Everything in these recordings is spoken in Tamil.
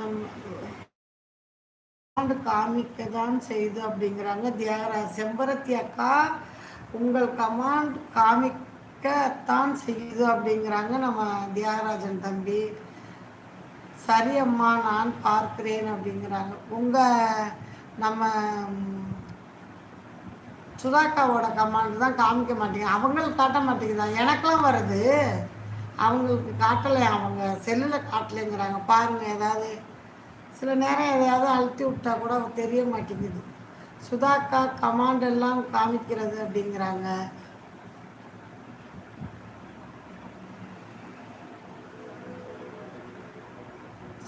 நம்ம காமிக்க தான் செய்து அப்படிங்கிறாங்க. தியாகராஜ் செம்பரத்தி அக்கா உங்கள் கமாண்ட் காமிக்கத்தான் செய்யுது அப்படிங்கிறாங்க நம்ம தியாகராஜன் தம்பி. சரி அம்மா நான் பார்க்கிறேன் அப்படிங்கிறாங்க. உங்கள் நம்ம சுதாக்காவோட கமாண்ட் தான் காமிக்க மாட்டேங்க. அவங்களுக்கு காட்ட மாட்டேங்குதா? எனக்கெல்லாம் வருது. அவங்களுக்கு காட்டலை. அவங்க செல்லில் காட்டலைங்கிறாங்க. பாருங்கள் ஏதாவது சில நேரம் எதையாவது அழுத்தி விட்டா கூட தெரிய மாட்டேங்குது. சுதாக்கா கமாண்ட் எல்லாம் காமிக்கிறது அப்படிங்கிறாங்க.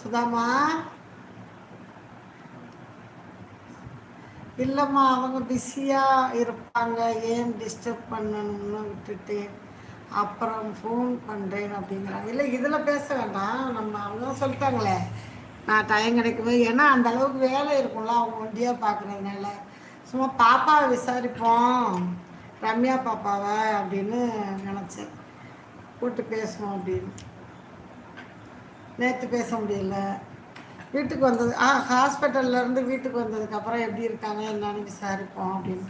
சுதாமா? இல்லைம்மா அவங்க பிஸியாக இருப்பாங்க. ஏன் டிஸ்டர்ப் பண்ணணும்னு விட்டுட்டு அப்புறம் ஃபோன் பண்ணுறேன் அப்படிங்கிறாங்க. இல்லை இதில் பேச வேண்டாம். நம்ம அவங்க சொல்லிட்டாங்களே. நான் டைம் கிடைக்குமே ஏன்னா அந்த அளவுக்கு வேலை இருக்கும்ல அவங்க ஒண்டியாக பார்க்குறதுனால சும்மா பாப்பாவை விசாரிப்போம். ரம்யா பாப்பாவை அப்படின்னு நினச்சேன். கூப்பிட்டு பேசுவோம் அப்படின்னு. நேற்று பேச முடியல. வீட்டுக்கு வந்தது ஆ ஹாஸ்பிட்டல்லேருந்து வீட்டுக்கு வந்ததுக்கப்புறம் எப்படி இருக்காங்க என்னன்னு விசாரிப்போம் அப்படின்னு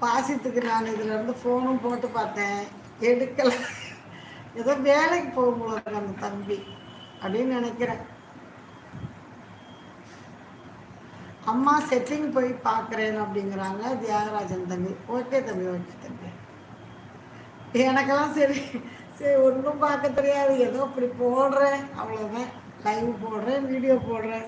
பாசித்துக்கு நான் இதுலேருந்து ஃபோனும் போட்டு பார்த்தேன். எடுக்கலை. ஏதோ வேலைக்கு போகும்போது அந்த தம்பி அப்படின்னு நினைக்கிறேன். அம்மா செட்டிங் போய் பார்க்குறேன் அப்படிங்கிறாங்க தியாகராஜன் தம்பி. ஓகே தம்பி ஓகே தம்பி. எனக்கெல்லாம் சரி சரி ஒன்றும் பார்க்க தெரியாது. ஏதோ இப்படி போடுறேன் அவ்வளோதான் லைவ் போடுறேன் வீடியோ போடுறேன்.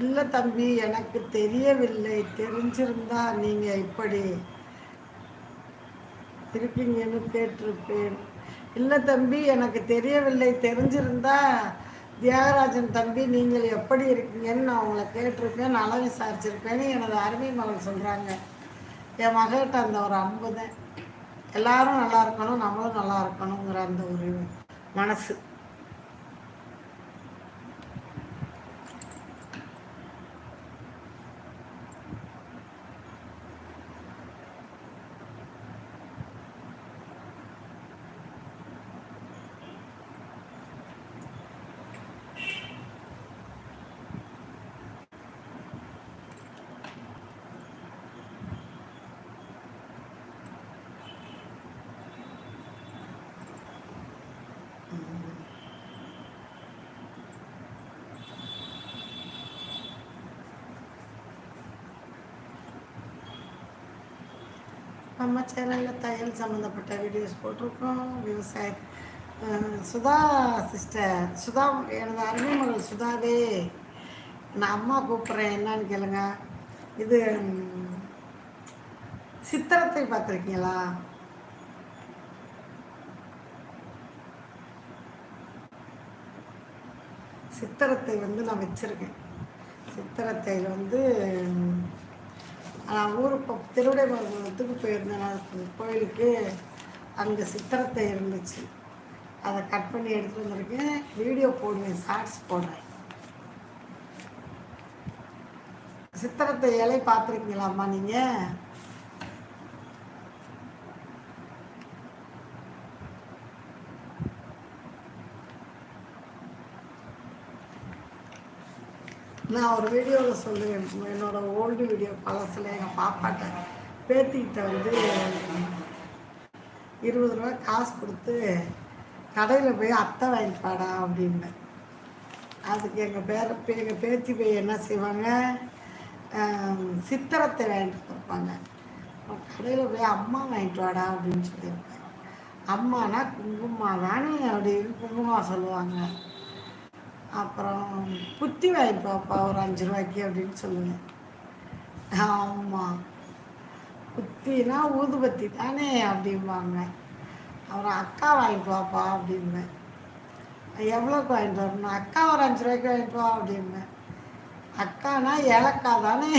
இல்லை தம்பி எனக்கு தெரியவில்லை. தெரிஞ்சிருந்தா நீங்கள் இப்படி இருப்பீங்கன்னு கேட்டிருப்பேன். இல்லை தம்பி எனக்கு தெரியவில்லை. தெரிஞ்சிருந்தா தியாகராஜன் தம்பி நீங்கள் எப்படி இருக்கீங்கன்னு நான் உங்களை கேட்டிருப்பேன் நல்லா விசாரிச்சிருப்பேன்னு எனது அருமை மகள் சொல்கிறாங்க என் மகிட்ட அந்த ஒரு அன்பு தான் எல்லாரும் நல்லா இருக்கணும் நம்மளும் நல்லா இருக்கணுங்கிற அந்த ஒரு மனசு. நம்ம சேனலில் தையல் சம்மந்தப்பட்ட வீடியோஸ் போட்டிருக்கோம். விவசாய சுதா சிஸ்டர் சுதா எனது அருமை மகள் சுதாவே நான் அம்மா கூப்பிட்றேன். என்னன்னு கேளுங்க. இது சித்திரத்தை பார்த்துருக்கீங்களா? சித்திரத்தை வந்து நான் வச்சுருக்கேன். சித்திரத்தையில் வந்து நான் ஊருக்கு திருவிடைமங்கலத்துக்கு போயிருந்தேன். கோயிலுக்கு அங்கே சித்திரத்தை இருந்துச்சு. அதை கட் பண்ணி எடுத்துகிட்டு வந்திருக்கேன். வீடியோ போடுவேன் ஷார்ட்ஸ் போடுறேன். சித்திரத்தை இலை பார்த்துருக்கீங்களாம்மா நீங்கள் நான் ஒரு வீடியோவில் சொல்லுவேன் என்னோட ஓல்டு வீடியோ பழசில் எங்கள் பாப்பாட்ட. பேத்திக்கிட்ட வந்து இருபது ரூபா காசு கொடுத்து கடையில் போய் அத்தை வாங்கிப்பாடா அப்படின்னு. அதுக்கு எங்கள் பேர எங்கள் பேத்தி போய் என்ன செய்வாங்க? சித்திரத்தை வாங்கிட்டு கொடுப்பாங்க. கடையில் போய் அம்மா வாங்கிட்டு வாடா அப்படின்னு சொல்லியிருப்பேன் அம்மானா குங்குமா தானே அப்படின்னு குங்குமா சொல்லுவாங்க. அப்புறம் புத்தி வாங்கிப்பாப்பா ஒரு அஞ்சு ரூபாய்க்கு அப்படின்னு சொல்லுவேன் ஆமாம் புத்தினா ஊதுபத்தி தானே அப்படிம்பாங்க. அப்புறம் அக்கா வாங்கிட்டு வாப்பா அப்படிம்பேன் எவ்வளோக்கு வாங்கிட்டு வரணும்? அக்கா ஒரு அஞ்சு ரூபாய்க்கு வாங்கிட்டு வா அப்படிம்பேன் அக்கானா ஏலக்காய் தானே.